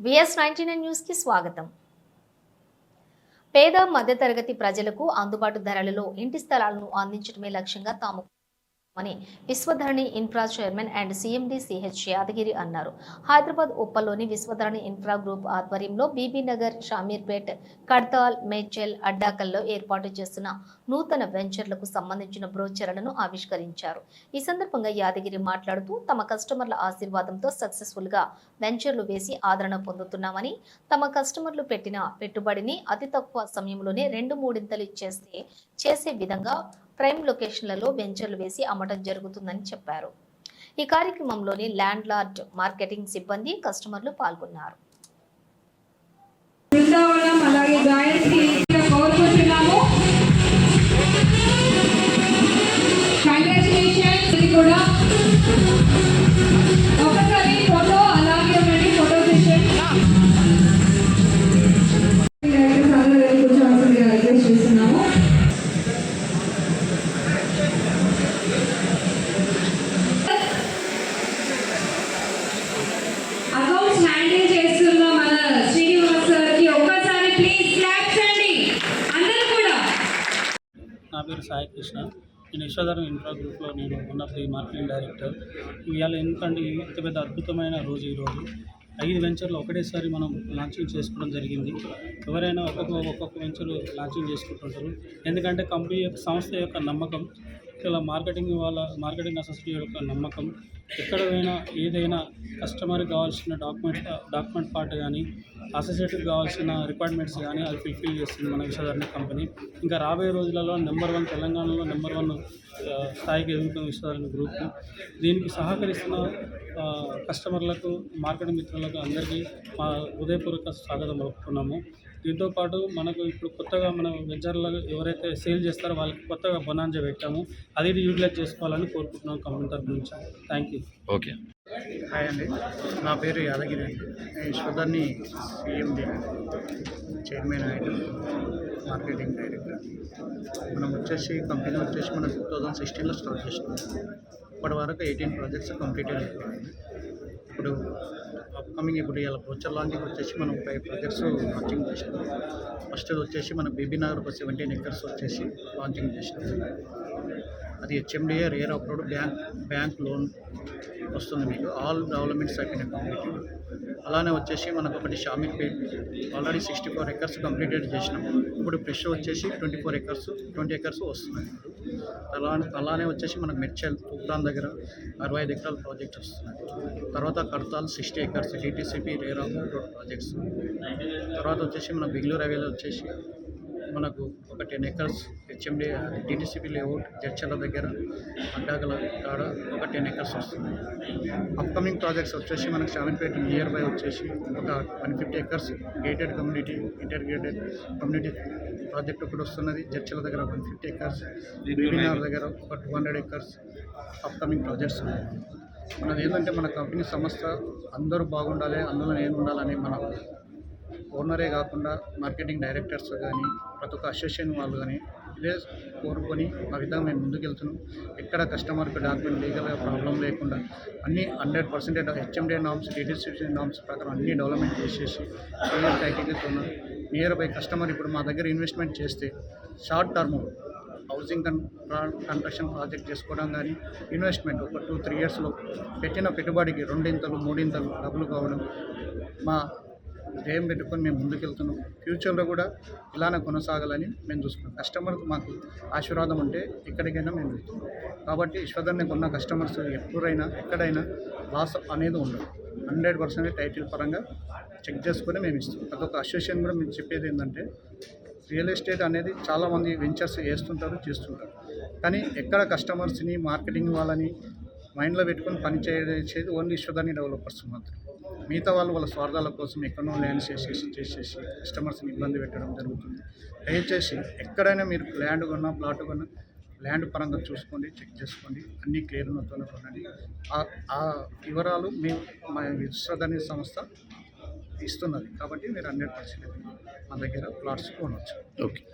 Yes ninety nine న్యూస్కి స్వాగతం. పేద మధ్యతరగతి ప్రజలకు అందుబాటు ధరలలో ఇంటి స్థలాలను అందించడమే లక్ష్యంగా తాము అని Vishwadharani infra chairman and CMD C H Yadagiri అన్నారు. హైదరాబాద్ ఉప్పల్లోని విశ్వధరణి ఇన్ఫ్రా గ్రూప్ ఆధ్వర్యంలో బీబీనగర్ షామీర్పేట్ కడ్తాల్ మేడ్చల్ అడ్డాకల్లో ఏర్పాటు చేస్తున్న నూతన వెంచర్లకు సంబంధించిన బ్రోచర్లను ఆవిష్కరించారు. ఈ సందర్భంగా యాదగిరి మాట్లాడుతూ తమ కస్టమర్ల ఆశీర్వాదంతో సక్సెస్ఫుల్గా వెంచర్లు వేసి ఆదరణ పొందుతున్నామని తమ కస్టమర్లు పెట్టిన పెట్టుబడిని అతి తక్కువ సమయంలోనే రెండు మూడింతలు చేస్తే చేసే విధంగా ప్రైమ్ లొకేషన్లలో వెంచర్లు వేసి అమ్మటం జరుగుతుందని చెప్పారు. ఈ కార్యక్రమంలోని ల్యాండ్ లార్డ్ మార్కెటింగ్ సిబ్బంది కస్టమర్లు పాల్గొన్నారు. పేరు నేను యశోధరం ఇన్ఫ్రా గ్రూప్లో నేను one of the marketing director. ఇవాళ ఎందుకంటే ఇంత పెద్ద అద్భుతమైన రోజు ఈరోజు ఐదు వెంచర్లు ఒకటేసారి మనం లాంచింగ్ చేసుకోవడం జరిగింది. ఎవరైనా ఒక్కొక్క ఒక్కొక్క వెంచర్ లాంచింగ్ చేసుకుంటుంటారు. ఎందుకంటే కంపెనీ యొక్క సంస్థ యొక్క నమ్మకం ఇలా మార్కెటింగ్ వాళ్ళ మార్కెటింగ్ అసోసియేట్ యొక్క నమ్మకం ఎక్కడ ఏదైనా కస్టమర్కి కావాల్సిన డాక్యుమెంట్ డాక్యుమెంట్ పార్ట్ కానీ అసోసియేట్కి కావాల్సిన రిక్వైర్మెంట్స్ కానీ అది ఫుల్ఫిల్ చేస్తుంది మన విశ్వధరణి కంపెనీ. ఇంకా రాబోయే రోజులలో నెంబర్ వన్ తెలంగాణలో నెంబర్ వన్ స్థాయికి ఎదుగుతున్న విశ్వధరణి గ్రూప్. దీనికి సహకరిస్తున్న కస్టమర్లకు మార్కెట్ మిత్రులకు అందరికీ మా హృదయపూర్వక స్వాగతం పలుకుతున్నాము. దీంతో పాటు మనకు ఇప్పుడు కొత్తగా మన వెంచర్లు ఎవరైతే సేల్ చేస్తారో వాళ్ళకి కొత్తగా బొనాంజా పెట్టాము. అది యూటిలైజ్ చేసుకోవాలని కోరుకుంటున్నాం కంపెనీ తరఫు నుంచి. Thank you. ఓకే. హాయ్ అండి. నా పేరు యాదగిరి. నేను యశ్వదర్ని CMD chairman and marketing director. మనం వచ్చేసి కంపెనీ వచ్చేసి మనం టూ థౌజండ్ సిక్స్టీన్లో స్టార్ట్ చేసినాం ఇప్పటి వరకు ఎయిటీన్ ప్రాజెక్ట్స్ కంప్లీట్ అయిపోయింది ఇప్పుడు అప్కమింగ్ ఇప్పుడు ఇలా ఫ్యూచర్ లాంచింగ్ వచ్చేసి మనం ఫైవ్ ప్రాజెక్ట్స్ లాంచింగ్ చేసినాం ఫస్ట్ వచ్చేసి మన బీబీ నగర్ ఒక సెవెంటీన్ ఎకర్స్ వచ్చేసి లాంచింగ్ చేసినాం అది HMDA RERA upload bank bank loan వస్తుంది మీకు. ఆల్ డెవలప్మెంట్స్ అయిపోయినాయి కంప్లీట్ అలానే వచ్చేసి మనకు ఒకటి Shamirpet already sixty four acres completed చేసినాం. ఇప్పుడు ఫ్రెష్ వచ్చేసి twenty four acres twenty acres వస్తున్నాయి. అలా అలానే వచ్చేసి మనకు మెర్చల్ తూప్రాన్ దగ్గర అరవై ఐదు ఎకరాల ప్రాజెక్ట్ వస్తున్నాయి. తర్వాత Kadthal sixty acres DTCP RERA road projects తర్వాత వచ్చేసి మన బెంగళూరు హైవేలో వచ్చేసి మనకు ఒక ten acres HMD DTCP layout Jadcherla దగ్గర అడ్డాగల కాడ ఒక టెన్ ఎకర్స్ వస్తుంది. అప్కమింగ్ ప్రాజెక్ట్స్ వచ్చేసి మనకు సెవెన్పేట నియర్ బై వచ్చేసి ఒక one fifty acres gated community integrated community project ఒకటి వస్తున్నది. జడ్చర్ల దగ్గర వన్ ఫిఫ్టీ ఎకర్స్ బీబీనార్ దగ్గర ఒక two hundred acres upcoming projects ఉన్నాయి. మనది ఏంటంటే మన కంపెనీ సంస్థ అందరూ బాగుండాలి అందులో నేను ఉండాలని మన ఓనరే కాకుండా మార్కెటింగ్ డైరెక్టర్స్ కానీ ప్రతి ఒక్క అసోసియేషన్ వాళ్ళు కానీ ప్లేస్ కోరుకొని ఆ విధంగా మేము ముందుకెళ్తున్నాం. ఎక్కడ కస్టమర్కి డాక్యుమెంట్ లీగల్గా ప్రాబ్లం లేకుండా అన్ని hundred percentage HMDA norms DTCP norms ప్రకారం అన్ని డెవలప్మెంట్ చేసేసి క్లియర్ క్రైటీరియాతో నియర్ బై కస్టమర్ ఇప్పుడు మా దగ్గర ఇన్వెస్ట్మెంట్ చేస్తే short term housing con construction project చేసుకోవడం కానీ ఇన్వెస్ట్మెంట్ ఒక టూ త్రీ ఇయర్స్లో పెట్టిన పెట్టుబడికి రెండింతలు మూడింతలు డబ్బులు కావడం మా ధ్యేయం పెట్టుకొని మేము ముందుకెళ్తున్నాం. ఫ్యూచర్లో కూడా ఇలానే కొనసాగాలని మేము చూసుకున్నాం కస్టమర్కి మాకు ఆశీర్వాదం ఉంటే ఎక్కడికైనా మేము వెళ్తాం కాబట్టి ఈశ్వరుని కొన్న కస్టమర్స్ ఎప్పుడైనా ఎక్కడైనా లాస్ అనేది ఉండదు. హండ్రెడ్ పర్సెంట్ టైటిల్ పరంగా చెక్ చేసుకొని మేము ఇస్తాం. అదొక అసోసియేషన్ కూడా మేము చెప్పేది ఏంటంటే రియల్ ఎస్టేట్ అనేది చాలామంది వెంచర్స్ చేస్తుంటారు చేస్తుంటారు. కానీ ఎక్కడ కస్టమర్స్ని మార్కెటింగ్ వాళ్ళని మైండ్లో పెట్టుకొని పని చేసేది ఓన్లీ ఈశ్వదాన్ని డెవలపర్స్ మాత్రం మిగతా వాళ్ళు వాళ్ళ స్వార్థాల కోసం ఎక్కడో ల్యాండ్ చేసేసి చేసేసి కస్టమర్స్ని ఇబ్బంది పెట్టడం జరుగుతుంది. దయచేసి ఎక్కడైనా మీరు ల్యాండ్ కొన్నా ప్లాట్ కొన్నా ల్యాండ్ పరంగా చూసుకోండి చెక్ చేసుకోండి అన్ని క్లియర్ ఉన్నతోనే కొనండి. ఆ- ఆ వివరాలు మేము మా విశ్వధని సంస్థ ఇస్తున్నది. కాబట్టి మీరు హండ్రెడ్ పర్సెంట్ మా దగ్గర ప్లాట్స్ కొనవచ్చు ఓకే.